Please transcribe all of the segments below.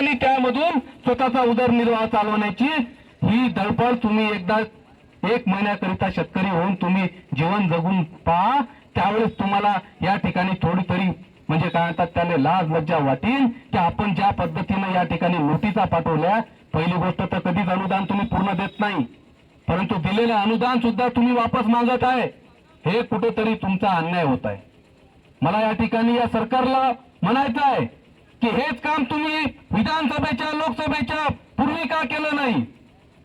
आणि त्यामधून स्वतःचा उदरनिर्वाह चालवण्याची ही धडपड तुम्ही एकदा एक महिन्याकरिता शेतकरी होऊन तुम्ही जीवन जगून पहा. त्यावेळेस तुम्हाला या ठिकाणी थोडी तरी म्हणजे काय म्हणतात त्याने लाज लज्जा वाटेल की आपण ज्या पद्धतीनं या ठिकाणी नोटिसा पाठवल्या. पहिली गोष्ट तर कधीच अनुदान तुम्ही पूर्ण देत नाही. परंतु दिलेलं अनुदान सुद्धा तुम्ही वापस मागत आहे. हे कुठेतरी तुमचा अन्याय होत आहे. मला या ठिकाणी या सरकारला म्हणायचं आहे की हेच काम तुम्ही विधानसभेच्या लोकसभेच्या पूर्वी का केलं नाही?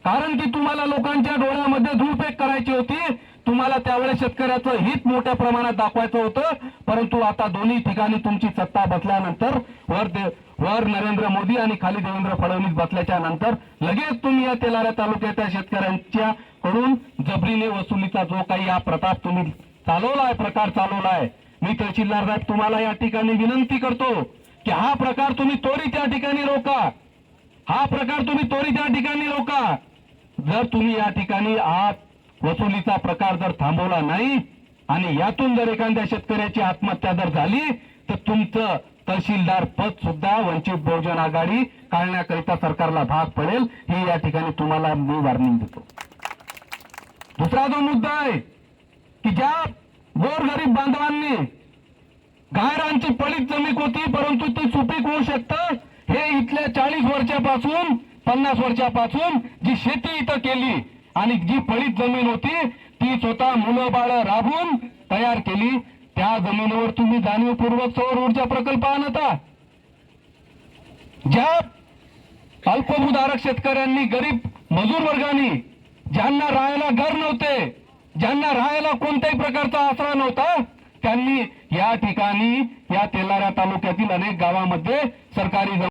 कारण की तुम्हाला लोकांच्या डोळ्यामध्ये धूळपेक करायची होती. तुम्हाला त्यावेळेस शेतकऱ्याचं हित मोठ्या प्रमाणात दाखवायचं होतं. परंतु आता दोन्ही ठिकाणी तुमची सत्ता बसल्यानंतर वर दे- वर नरेंद्र मोदी आणि खाली देवेंद्र फडणवीस बसल्याच्या नंतर लगेच तुम्ही या तेलाऱ्या तालुक्याच्या शेतकऱ्यांच्या कडून जबरीने वसुलीचा जो काही हा प्रताप तुम्ही चालवलाय प्रकार चालवलाय मी तहसीलदार साहेब तुम्हाला या ठिकाणी विनंती करतो. की हा प्रकार तुम्ही त्वरित या ठिकाणी रोका. हा प्रकार तुम्ही त्वरित या ठिकाणी रोका. जर तुम्ही या ठिकाणी आत वसुलीचा प्रकार जर थांबवला नाही आणि यातून जर एखाद्या शेतकऱ्याची आत्महत्या जर झाली तर तुमचं तहसीलदार पद सुद्धा वंचित बहुजन आघाडी काढण्याकरिता सरकारला भाग पडेल. हे या ठिकाणी तुम्हाला मी वॉर्निंग देतो. दुसरा जो मुद्दा आहे की ज्या गोरगरीब बांधवांनी गायरांची पडीत जमीन होती परंतु ती सुपीक होऊ शकतं. हे इथल्या चाळीस वर्षापासून पन्नास वर्षापासून जी शेती इथं केली आणि जी पडीत जमीन होती ती स्वतः मुलं बाळ राबून तयार केली. त्या जमिनीवर तुम्ही जाणीवपूर्वक सौर ऊर्जा प्रकल्प आणता. ज्या अल्पभूधारक शेतकऱ्यांनी गरीब मजूर वर्गाने ज्यांना राहायला घर नव्हते ज्यांना राहायला कोणत्याही प्रकारचा आसरा नव्हता त्यांनी या ठिकाणी या तेलारा तालुक्यातील अनेक गावामध्ये सरकारी